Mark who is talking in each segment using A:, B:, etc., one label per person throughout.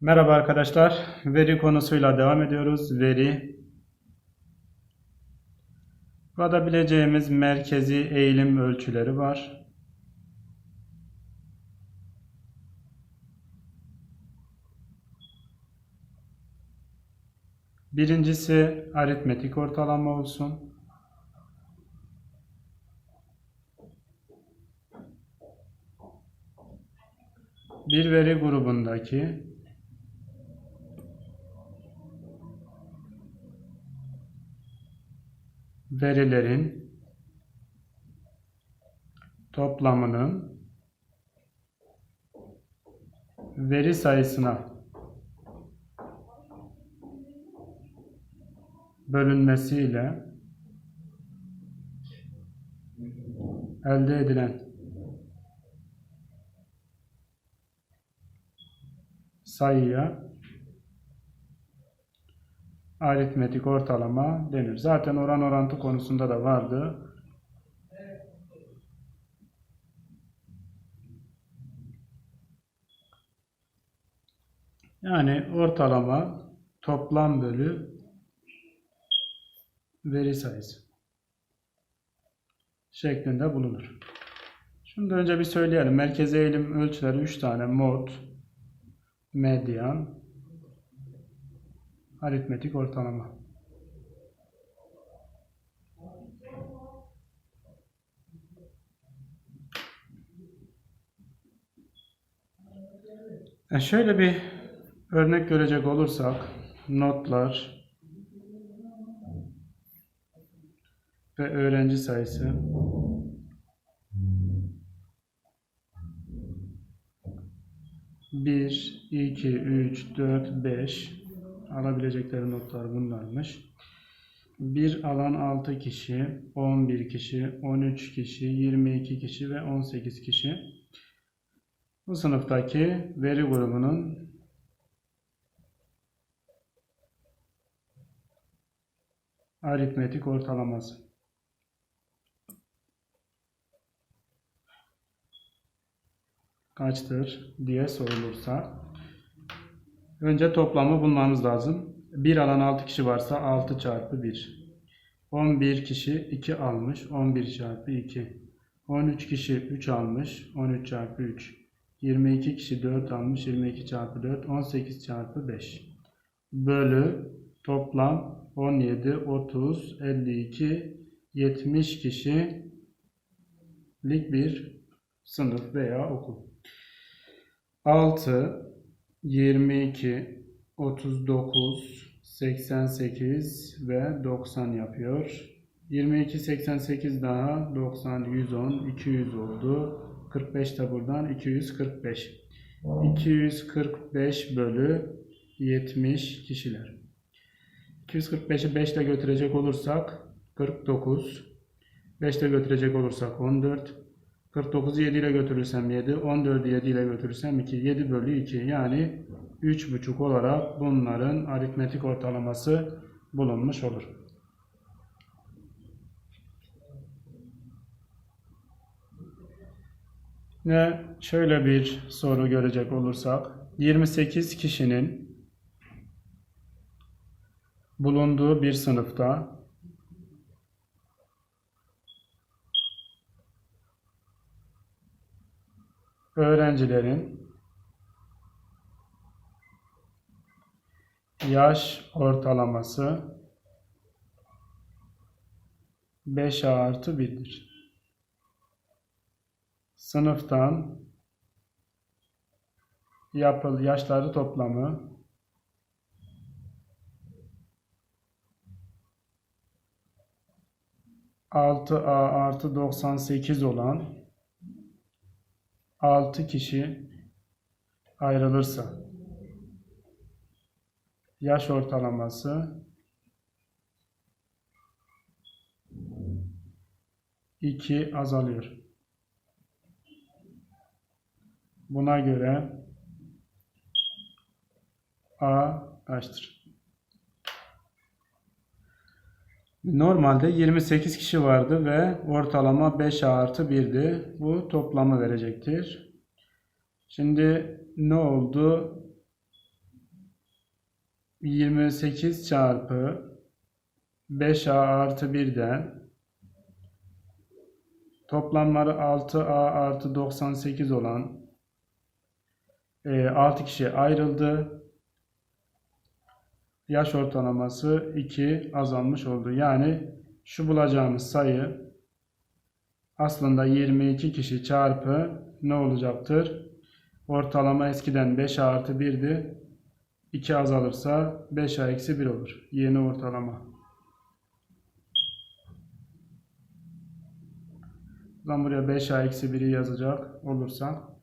A: Merhaba arkadaşlar. Veri konusuyla devam ediyoruz. Veri. Burada bileceğimiz merkezi eğilim ölçüleri var. Birincisi aritmetik ortalama olsun. Bir veri grubundaki verilerin toplamının veri sayısına bölünmesiyle elde edilen sayıya aritmetik ortalama denir. Zaten oran orantı konusunda da vardı. Yani ortalama toplam bölü veri sayısı şeklinde bulunur. Şimdi önce bir söyleyelim. Merkezi eğilim ölçüleri 3 tane mod, medyan, aritmetik ortalama. E şöyle bir örnek görecek olursak notlar ve öğrenci sayısı bir, iki, üç, dört, beş alabilecekleri notlar bunlarmış. Bir alan 6 kişi, 11 kişi, 13 kişi, 22 kişi ve 18 kişi. Bu sınıftaki veri grubunun aritmetik ortalaması. Kaçtır diye sorulursa önce toplamı bulmamız lazım. Bir alan 6 kişi varsa 6 çarpı 1. 11 kişi 2 almış. 11 çarpı 2. 13 kişi 3 almış. 13 çarpı 3. 22 kişi 4 almış. 22 çarpı 4. 18 çarpı 5. Bölü toplam 17, 30, 52, 70 kişilik bir sınıf veya okul. 6, 22, 39, 88 ve 90 yapıyor. 22, 88 daha 90, 110, 200 oldu. 45 de buradan 245. 245 bölü 70 kişiler. 245'i 5 ile götürecek olursak 49. 5 ile götürecek olursak 14. 49'u 7 ile götürürsem 7. 14'ü 7 ile götürürsem 2. 7 bölü 2 yani 3,5 olarak bunların aritmetik ortalaması bulunmuş olur. Ve şöyle bir soru görecek olursak 28 kişinin bulunduğu bir sınıfta öğrencilerin yaş ortalaması 5 artı 1'dir. Sınıftan yapıl yaşları toplamı 6A artı 98 olan 6 kişi ayrılırsa yaş ortalaması 2 azalıyor. Buna göre A kaçtır? Normalde 28 kişi vardı ve ortalama 5 artı 1'di. Bu toplamı verecektir. Şimdi ne oldu? 28 çarpı 5a artı 1'den toplamları 6a artı 98 olan 6 kişi ayrıldı. Yaş ortalaması 2 azalmış oldu. Yani şu bulacağımız sayı aslında 22 kişi çarpı ne olacaktır? Ortalama eskiden 5 artı 1'di. 2 azalırsa 5 eksi 1 olur. Yeni ortalama. Zaman buraya 5 eksi 1'i yazacak olursa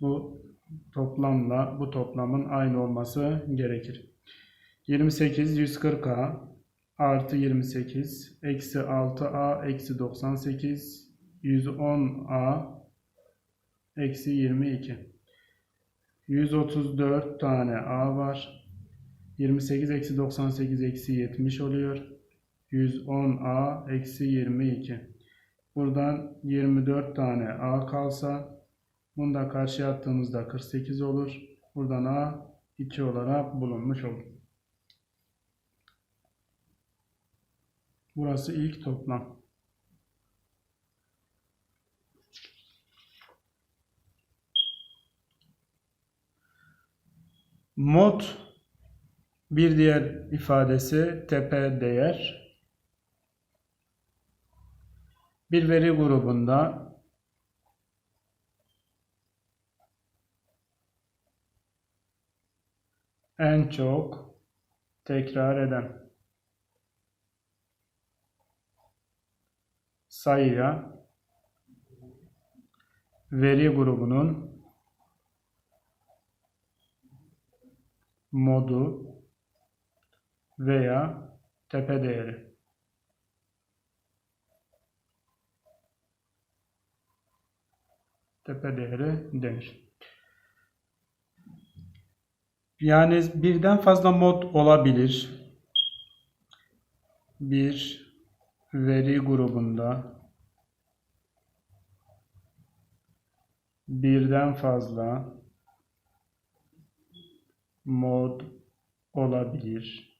A: bu toplamla bu toplamın aynı olması gerekir. 28 140a artı 28 eksi 6a eksi 98 110a eksi 22 134 tane a var. 28 eksi 98 eksi 70 oluyor. 110a eksi 22 buradan 24 tane a kalsa bunu da karşıya attığımızda 48 olur. Buradan a 2 olarak bulunmuş olur Burası ilk toplam. Mod bir diğer ifadesi tepe değer. Bir veri grubunda en çok tekrar eden sayıya veri grubunun modu veya tepe değeri. Tepe değeri denir. Yani birden fazla mod olabilir. Bir veri grubunda birden fazla mod olabilir.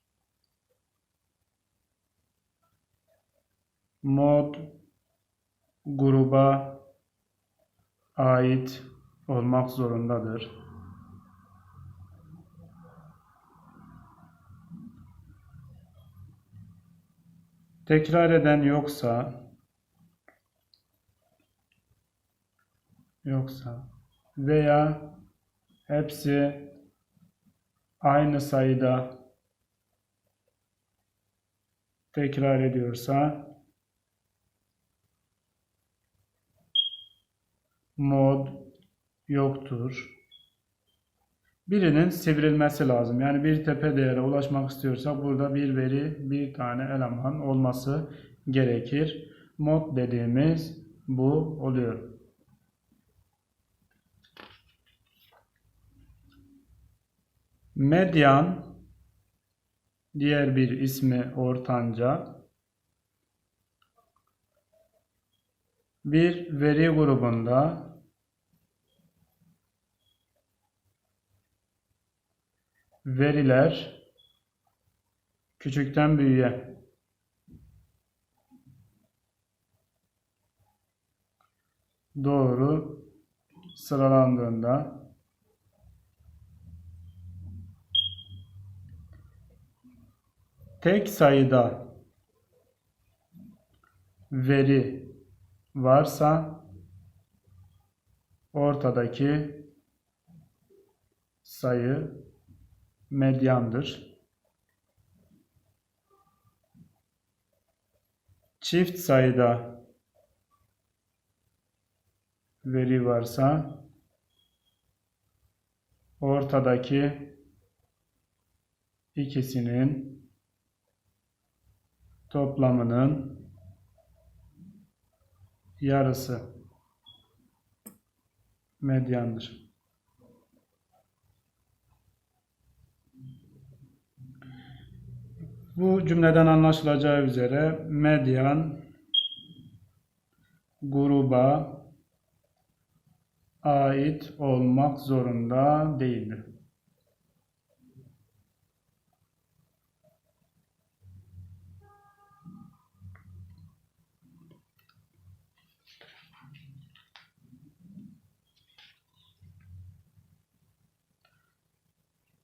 A: Mod gruba ait olmak zorundadır. Tekrar eden yoksa yoksa veya hepsi aynı sayıda tekrar ediyorsa mod yoktur. Birinin sivrilmesi lazım. Yani bir tepe değere ulaşmak istiyorsak burada bir veri, bir tane eleman olması gerekir. Mod dediğimiz bu oluyor. Medyan diğer bir ismi ortanca bir veri grubunda veriler küçükten büyüğe. Doğru sıralandığında tek sayıda veri varsa ortadaki sayı medyandır. Çift sayıda veri varsa ortadaki ikisinin toplamının yarısı medyandır. Bu cümleden anlaşılacağı üzere medyan gruba ait olmak zorunda değildir.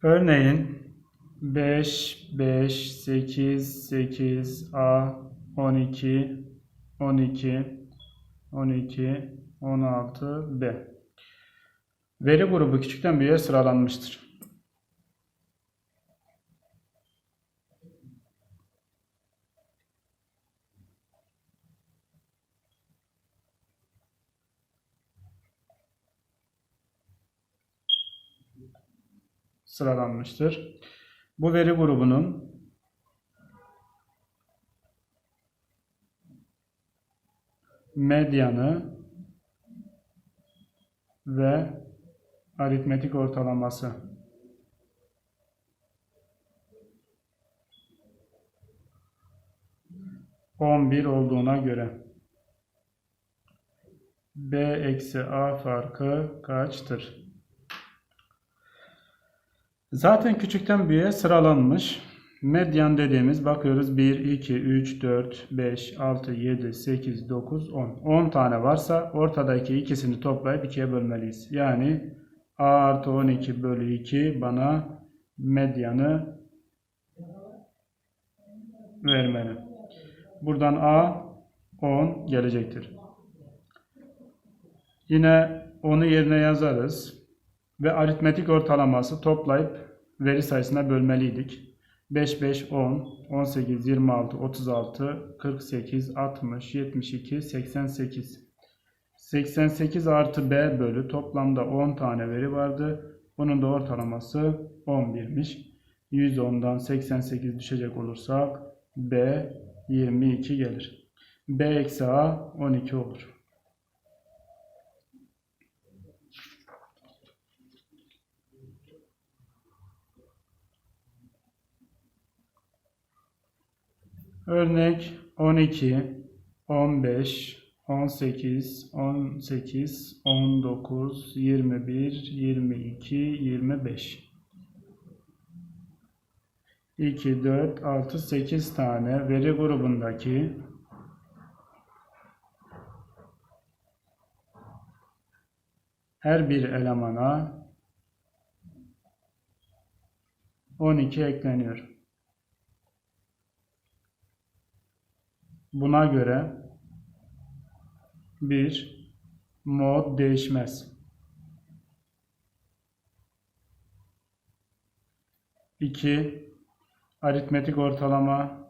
A: Örneğin 5, 5, 8, 8, A, 12, 12, 12, 16, B. Veri grubu küçükten büyüğe sıralanmıştır. sıralanmıştır. Bu veri grubunun medyanı ve aritmetik ortalaması on bir olduğuna göre B eksi A farkı kaçtır? Zaten küçükten büyüğe sıralanmış. Medyan dediğimiz bakıyoruz 1, 2, 3, 4, 5, 6, 7, 8, 9, 10. 10 tane varsa ortadaki ikisini toplayıp ikiye bölmeliyiz. Yani A artı 12 bölü 2 bana medyanı vermeli. Buradan A 10 gelecektir. Yine onu yerine yazarız ve aritmetik ortalaması toplayıp veri sayısına bölmeliydik. 5, 5, 10, 18, 26, 36, 48, 60, 72, 88. 88 artı B bölü toplamda 10 tane veri vardı. Bunun da ortalaması 11'miş. 110'dan 88 düşecek olursak B 22 gelir. B eksi A 12 olur. Örnek 12, 15, 18, 18, 19, 21, 22, 25. 2, 4, 6, 8 tane veri grubundaki her bir elemana 12 ekleniyor. Buna göre bir mod değişmez. 2 aritmetik ortalama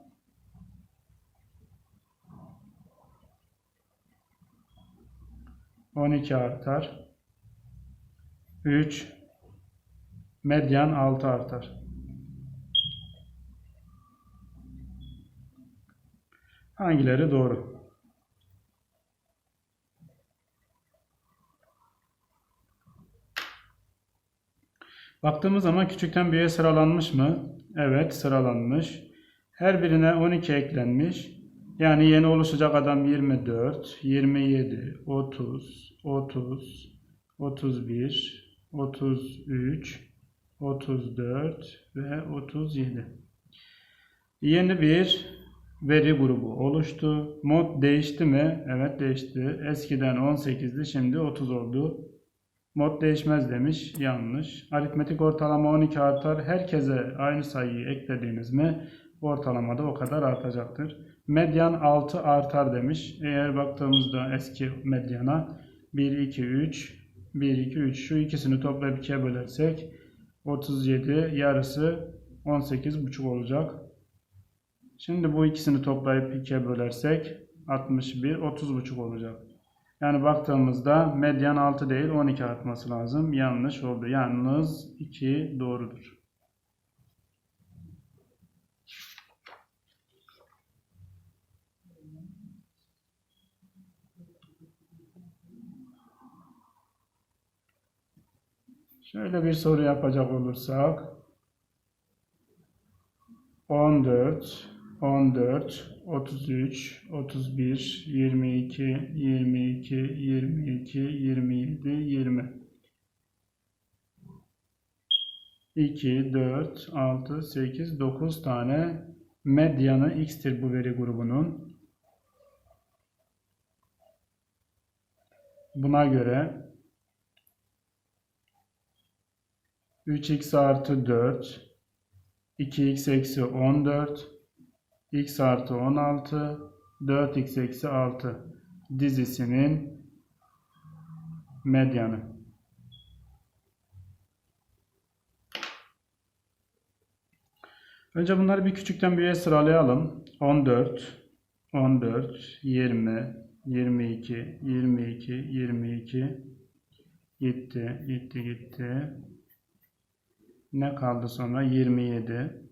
A: on iki artar. 3 medyan 6 artar. Hangileri doğru? Baktığımız zaman küçükten büyüğe sıralanmış mı? Evet sıralanmış. Her birine 12 eklenmiş. Yani yeni oluşacak adam 24, 27, 30, 30, 31, 33, 34 ve 37. Yeni bir veri grubu oluştu. Mod değişti mi? Evet değişti. Eskiden 18'di şimdi 30 oldu. Mod değişmez demiş. Yanlış. Aritmetik ortalama 12 artar. Herkese aynı sayıyı eklediğiniz mi ortalamada o kadar artacaktır. Medyan 6 artar demiş. Eğer baktığımızda eski medyana 1, 2, 3, 1, 2, 3 şu ikisini toplayıp 2'ye bölersek 37 yarısı 18,5 olacak. Şimdi bu ikisini toplayıp 2'ye bölersek 61, 30,5 olacak. Yani baktığımızda medyan 6 değil 12 artması lazım. Yanlış oldu. Yalnız 2 doğrudur. Şöyle bir soru yapacak olursak 14 14, 33, 31, 22, 22, 22, 27, 20. 2, 4, 6, 8, 9 tane medyanı x'tir bu veri grubunun. Buna göre 3x artı 4, 2x eksi 14, x artı 16, 4x eksi 6 dizisinin medyanı. Önce bunları bir küçükten büyüğe sıralayalım. 14, 14, 20, 22, 22, 22, gitti, gitti, gitti. Ne kaldı sonra? 27,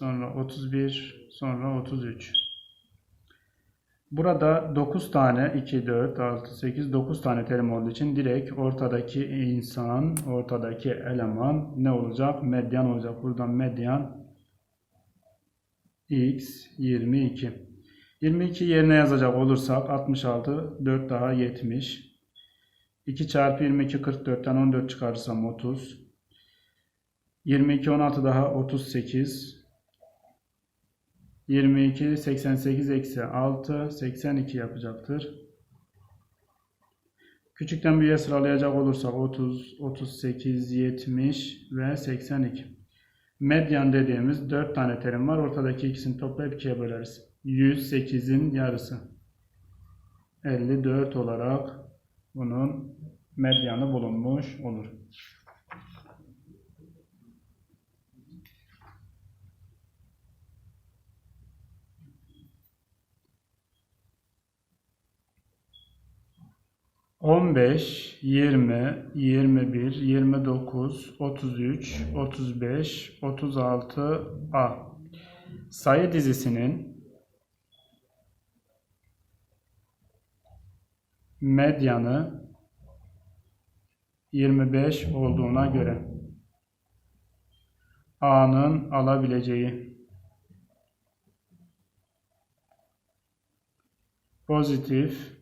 A: sonra 31, sonra 33. Burada 9 tane 2, 4, 6, 8, 9 tane terim olduğu için direkt ortadaki insan, ortadaki eleman ne olacak? Medyan olacak. Buradan medyan x 22. 22 yerine yazacak olursak 66, 4 daha 70. 2 çarpı 22 44'ten 14 çıkarırsam 30. 22 16 daha 38. 22 88 eksi 6 82 yapacaktır. Küçükten büyüğe sıralayacak olursak 30, 38, 70 ve 82. Medyan dediğimiz 4 tane terim var. Ortadaki ikisini toplayıp 2'ye böleriz. 108'in yarısı. 54 olarak bunun medyanı bulunmuş olur. On beş, yirmi, yirmi bir, yirmi dokuz, otuz üç, otuz beş, otuz altı A. Sayı dizisinin medyanı 25 olduğuna göre A'nın alabileceği pozitif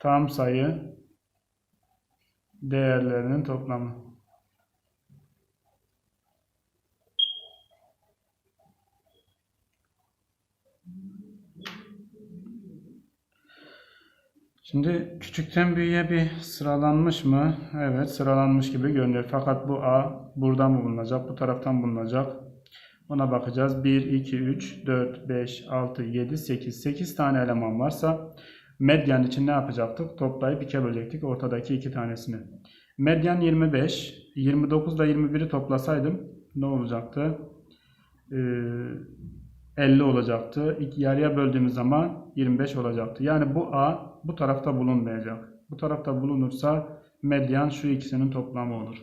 A: tam sayı değerlerinin toplamı. Şimdi küçükten büyüğe bir sıralanmış mı? Evet sıralanmış gibi görünüyor. Fakat bu A buradan mı bulunacak? Bu taraftan bulunacak. Ona bakacağız. 1, 2, 3, 4, 5, 6, 7, 8. 8 tane eleman varsa medyan için ne yapacaktık? Toplayıp 2'ye bölecektik ortadaki iki tanesini. Medyan 25. 29 ile 21'i toplasaydım ne olacaktı? Ee, 50 olacaktı. İki yarıya böldüğümüz zaman 25 olacaktı. Yani bu A bu tarafta bulunmayacak. Bu tarafta bulunursa medyan şu ikisinin toplamı olur.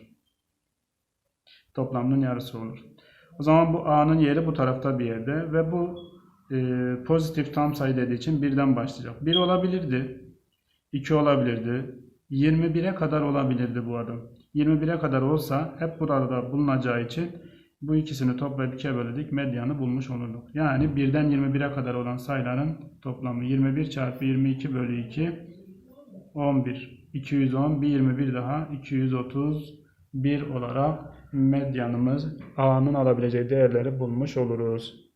A: Toplamının yarısı olur. O zaman bu A'nın yeri bu tarafta bir yerde ve bu e, pozitif tam sayı dediği için birden başlayacak. 1 olabilirdi. 2 olabilirdi. 21'e kadar olabilirdi bu adam. 21'e kadar olsa hep burada bulunacağı için bu ikisini toplayıp ikiye böldük. Medyanı bulmuş olurduk. Yani 1'den 21'e kadar olan sayıların toplamı 21 çarpı 22 bölü 2 11. 210 bir 21 daha 231 olarak medyanımız A'nın alabileceği değerleri bulmuş oluruz.